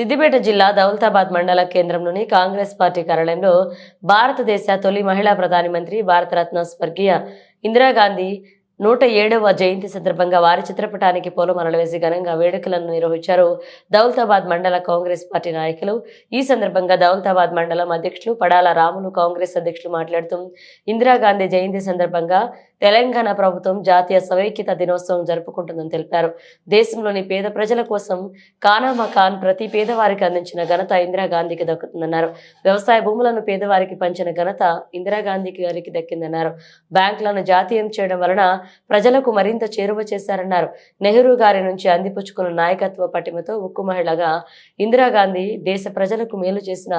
సిద్దిపేట జిల్లా దౌలతాబాద్ మండల కేంద్రంలోని కాంగ్రెస్ పార్టీ కార్యాలయంలో భారతదేశ తొలి మహిళా ప్రధాని మంత్రి భారతరత్న స్వర్గీయ ఇందిరాగాంధీ నూట ఏడవ జయంతి సందర్భంగా వారి చిత్రపటానికి పూలమాలలు వేసి ఘనంగా వేడుకలను నిర్వహించారు దౌలతాబాద్ మండల కాంగ్రెస్ పార్టీ నాయకులు. ఈ సందర్భంగా దౌలతాబాద్ మండలం అధ్యక్షులు పడాల రాములు కాంగ్రెస్ అధ్యక్షులు మాట్లాడుతూ ఇందిరాగాంధీ జయంతి సందర్భంగా తెలంగాణ ప్రభుత్వం జాతీయ సమైక్యత దినోత్సవం జరుపుకుంటుందని తెలిపారు. దేశంలోని పేద ప్రజల కోసం కానామా ఖాన్ ప్రతి పేదవారికి అందించిన ఘనత ఇందిరాగాంధీకి దక్కుతుందన్నారు. వ్యవసాయ భూములను పేదవారికి పంచిన ఘనత ఇందిరాగాంధీ గారికి దక్కిందన్నారు. బ్యాంకులను జాతీయం చేయడం వలన ప్రజలకు మరింత చేరువ చేశారన్నారు. నెహ్రూ గారి నుంచి అందిపుచ్చుకున్న నాయకత్వ పటిమతో ఉక్కు మహిళగా ఇందిరాగాంధీ దేశ ప్రజలకు మేలు చేసిన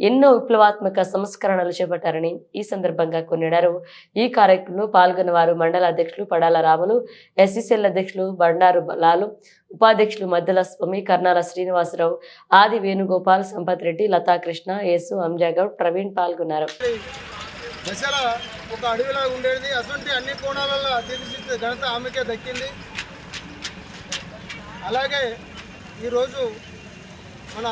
ఎన్నో విప్లవాత్మక సంస్కరణలు చేపట్టారని ఈ సందర్భంగా కొనిడారు ఈ కార్యక్రమంలో పాల్గొన్న వారు మండల అధ్యక్షులు పడాల రాములు ఎస్సీసీఎల్ అధ్యక్షులు బండారు లాలు ఉపాధ్యక్షులు మద్దెల స్వామి కర్నాల శ్రీనివాసరావు ఆది వేణుగోపాల్ సంపత్ రెడ్డి లతాకృష్ణ యేసు అంజాగౌడ్ ప్రవీణ్ పాల్గొన్నారు. దశల ఒక అడవిలా ఉండేది. అటువంటి అన్ని కోణాలలో తీర్చిదిద్దే ఘనత ఆమెకే దక్కింది. అలాగే ఈరోజు మన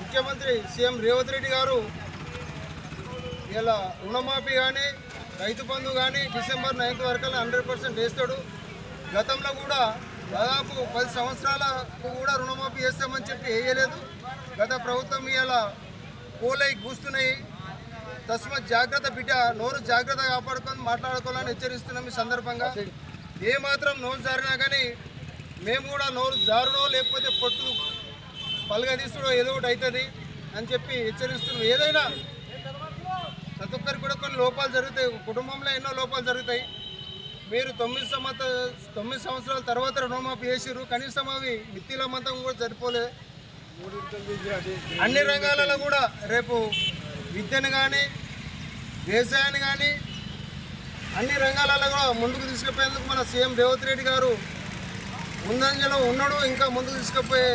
ముఖ్యమంత్రి సీఎం రేవంత్ రెడ్డి గారు ఇలా రుణమాఫీ కానీ రైతు బంధు కానీ డిసెంబర్ నైన్త్ వరకు హండ్రెడ్ పర్సెంట్ వేస్తాడు. గతంలో కూడా దాదాపు పది సంవత్సరాలకు కూడా రుణమాఫీ చేస్తామని చెప్పి వేయలేదు. గత ప్రభుత్వం ఇలా పోలై కూస్తున్నాయి. తస్మత్ జాగ్రత్త బిడ్డ నోరు జాగ్రత్త కాపాడుకొని మాట్లాడుకోవాలని హెచ్చరిస్తున్నాం ఈ సందర్భంగా. ఏ మాత్రం నోరు జారినా కానీ మేము కూడా నోరు జారుడో లేకపోతే పొట్టు పలగదీసుడో ఏదో ఒకటి అవుతుంది అని చెప్పి హెచ్చరిస్తున్నాం. ఏదైనా ప్రతి ఒక్కరికి కూడా కొన్ని లోపాలు జరుగుతాయి. కుటుంబంలో ఎన్నో లోపాలు జరుగుతాయి. మీరు తొమ్మిది సంవత్సర తొమ్మిది సంవత్సరాల తర్వాత రుణమాఫీ చేసిర్రు. కనీసం అవి మిత్తిల మతం కూడా సరిపోలేదు అన్ని రంగాలలో కూడా రేపు విద్యను కానీ వ్యవసాయాన్ని కానీ అన్ని రంగాలలో కూడా ముందుకు తీసుకుపోయేందుకు మన సీఎం రేవంత్ రెడ్డి గారు ముందంజలో ఉన్నాడు ఇంకా ముందుకు తీసుకుపోయే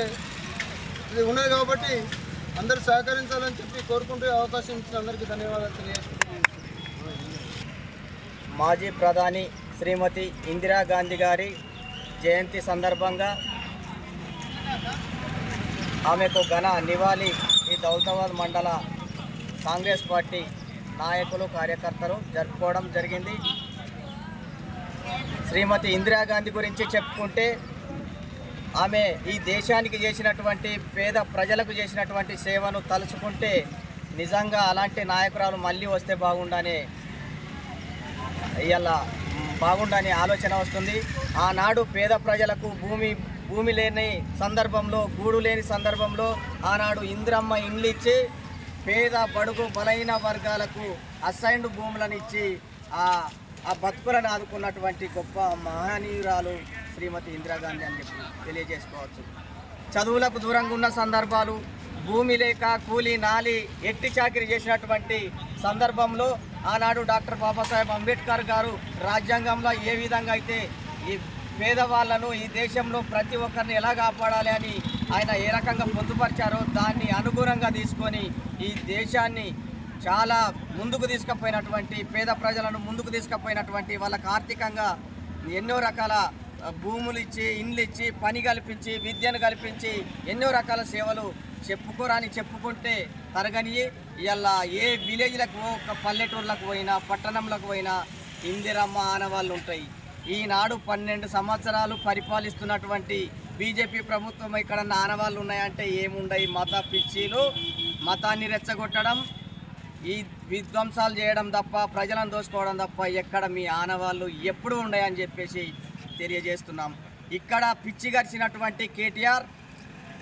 ఇది ఉన్నది కాబట్టి అందరూ సహకరించాలని చెప్పి కోరుకుంటూ అవకాశం ఇచ్చిన అందరికీ ధన్యవాదాలు తెలియజేస్తున్నాను. మాజీ ప్రధాని శ్రీమతి ఇందిరాగాంధీ గారి జయంతి సందర్భంగా ఆమెకు ఘన నివాళి ఈ దౌలతాబాద్ మండల కాంగ్రెస్ పార్టీ నాయకులు కార్యకర్తలు జరుపుకోవడం జరిగింది. శ్రీమతి ఇందిరాగాంధీ గురించి చెప్పుకుంటే ఆమె ఈ దేశానికి చేసినటువంటి పేద ప్రజలకు చేసినటువంటి సేవను తలుచుకుంటే నిజంగా అలాంటి నాయకురాలు మళ్ళీ వస్తే బాగుండని ఇలా బాగుండని ఆలోచన వస్తుంది. ఆనాడు పేద ప్రజలకు భూమి భూమి లేని సందర్భంలో గూడు లేని సందర్భంలో ఆనాడు ఇంద్రమ్మ ఇండ్లు ఇచ్చి పేద బడుగు బలైన వర్గాలకు అసైన్డ్ భూములను ఇచ్చి ఆ ఆ బతుకులను ఆదుకున్నటువంటి గొప్ప మహనీయురాలు శ్రీమతి ఇందిరాగాంధీ అని చెప్పి తెలియజేసుకోవచ్చు. చదువులకు దూరంగా ఉన్న సందర్భాలు భూమి లేక కూలి నాలి ఎట్టి చాకిరి చేసినటువంటి సందర్భంలో ఆనాడు డాక్టర్ బాబాసాహెబ్ అంబేద్కర్ గారు రాజ్యాంగంలో ఏ విధంగా అయితే ఈ పేదవాళ్ళను ఈ దేశంలో ప్రతి ఒక్కరిని ఎలా కాపాడాలి అని ఆయన ఏ రకంగా పొందుపరిచారో దాన్ని అనుగుణంగా తీసుకొని ఈ దేశాన్ని చాలా ముందుకు తీసుకుపోయినటువంటి పేద ప్రజలను ముందుకు తీసుకుపోయినటువంటి వాళ్ళకి ఆర్థికంగా ఎన్నో రకాల భూములు ఇచ్చి ఇండ్లు ఇచ్చి పని కల్పించి విద్యను కల్పించి ఎన్నో రకాల సేవలు చెప్పుకోరాని చెప్పుకుంటే తరగని ఇలా ఏ విలేజ్లకు ఒక పల్లెటూర్లకు పోయినా పట్టణంలకు పోయినా ఇందిరమ్మ ఆనవాళ్ళు ఉంటాయి. ఈనాడు పన్నెండు సంవత్సరాలు పరిపాలిస్తున్నటువంటి బీజేపీ ప్రభుత్వం ఇక్కడ ఆనవాళ్ళు ఉన్నాయంటే ఏముండయి మత పిచ్చిలు మతాన్ని రెచ్చగొట్టడం ఈ విధ్వంసాలు చేయడం తప్ప ప్రజలను దోచుకోవడం తప్ప ఎక్కడ మీ ఆనవాళ్ళు ఎప్పుడు ఉన్నాయని చెప్పేసి తెలియజేస్తున్నాం. ఇక్కడ పిచ్చి గడిచినటువంటి కేటీఆర్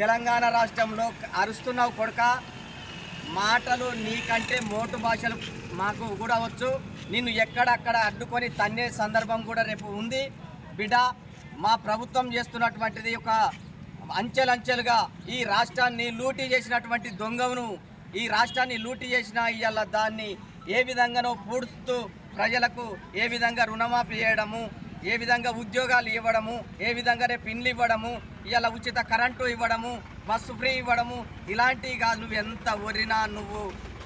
తెలంగాణ రాష్ట్రంలో అరుస్తున్నావు కొడుక. మాటలు నీకంటే మోటు భాషలు మాకు కూడా వచ్చు. నిన్ను ఎక్కడక్కడ అడ్డుకొని తన్నే సందర్భం కూడా రేపు ఉంది. బిడ్డ మా ప్రభుత్వం చేస్తున్నటువంటిది ఒక అంచెలంచెలుగా ఈ రాష్ట్రాన్ని లూటీ చేసినటువంటి దొంగను ఈ రాష్ట్రాన్ని లూటీ చేసిన ఇవాళ దాన్ని ఏ విధంగానో పూడుస్తూ ప్రజలకు ఏ విధంగా రుణమాఫీ చేయడము ఏ విధంగా ఉద్యోగాలు ఇవ్వడము ఏ విధంగా రేపు ఇండ్లు ఇవ్వడము ఇవాళ ఉచిత కరెంటు ఇవ్వడము బస్సు ఫ్రీ ఇవ్వడము ఇలాంటివి కాదు. నువ్వు ఎంత ఒరినా నువ్వు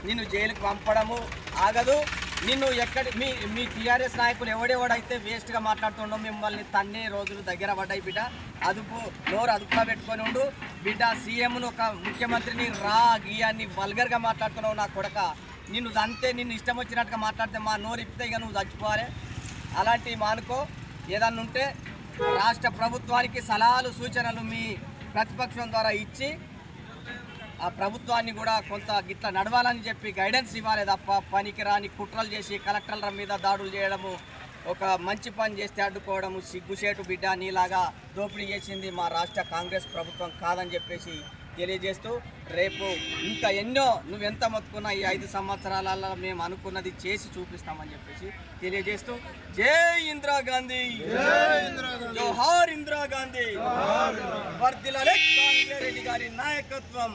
నిన్ను జైలుకు పంపడము ఆగదు. నిన్ను ఎక్కడి మీ మీ టీఆర్ఎస్ నాయకులు ఎవడెవడైతే వేస్ట్గా మాట్లాడుతుండో మిమ్మల్ని తన్నే రోజులు దగ్గర పడ్డాయి బిడ్డ. అదుపు నోరు అదుపులో పెట్టుకొని ఉండు. బిడ్డ సీఎంను ఒక ముఖ్యమంత్రిని రా గీయాన్ని వల్గర్గా మాట్లాడుతున్నావు నా కొడక. నిన్ను అంతే నిన్ను ఇష్టం వచ్చినట్టుగా మాట్లాడితే మా నోరు ఇప్పితే ఇక నువ్వు చచ్చిపోవాలి. అలాంటివి మానుకో. ఏదన్నా ఉంటే రాష్ట్ర ప్రభుత్వానికి సలహాలు సూచనలు మీ ప్రతిపక్షం ద్వారా ఇచ్చి ఆ ప్రభుత్వాన్ని కూడా కొంత గిట్ల నడవాలని చెప్పి గైడెన్స్ ఇవ్వాలి తప్ప పనికిరాని కుట్రలు చేసి కలెక్టర్ల మీద దాడులు చేయడము ఒక మంచి పని చేస్తే అడ్డుకోవడము సిగ్గుసేటు బిడ్డ నీలాగా దోపిడీ చేసింది మా రాష్ట్ర కాంగ్రెస్ ప్రభుత్వం కాదని చెప్పేసి తెలియజేస్తూ రేపు ఇంకా ఎన్నో నువ్వెంత మొత్తుకున్నా ఈ ఐదు సంవత్సరాలలో మేము అనుకున్నది చేసి చూపిస్తామని చెప్పేసి తెలియజేస్తూ జై ఇందిరాగాంధీ జోహార్ ఇందిరాగాంధీ వర్దిల కాంగ్రెస్ రెడ్డి గారి నాయకత్వం.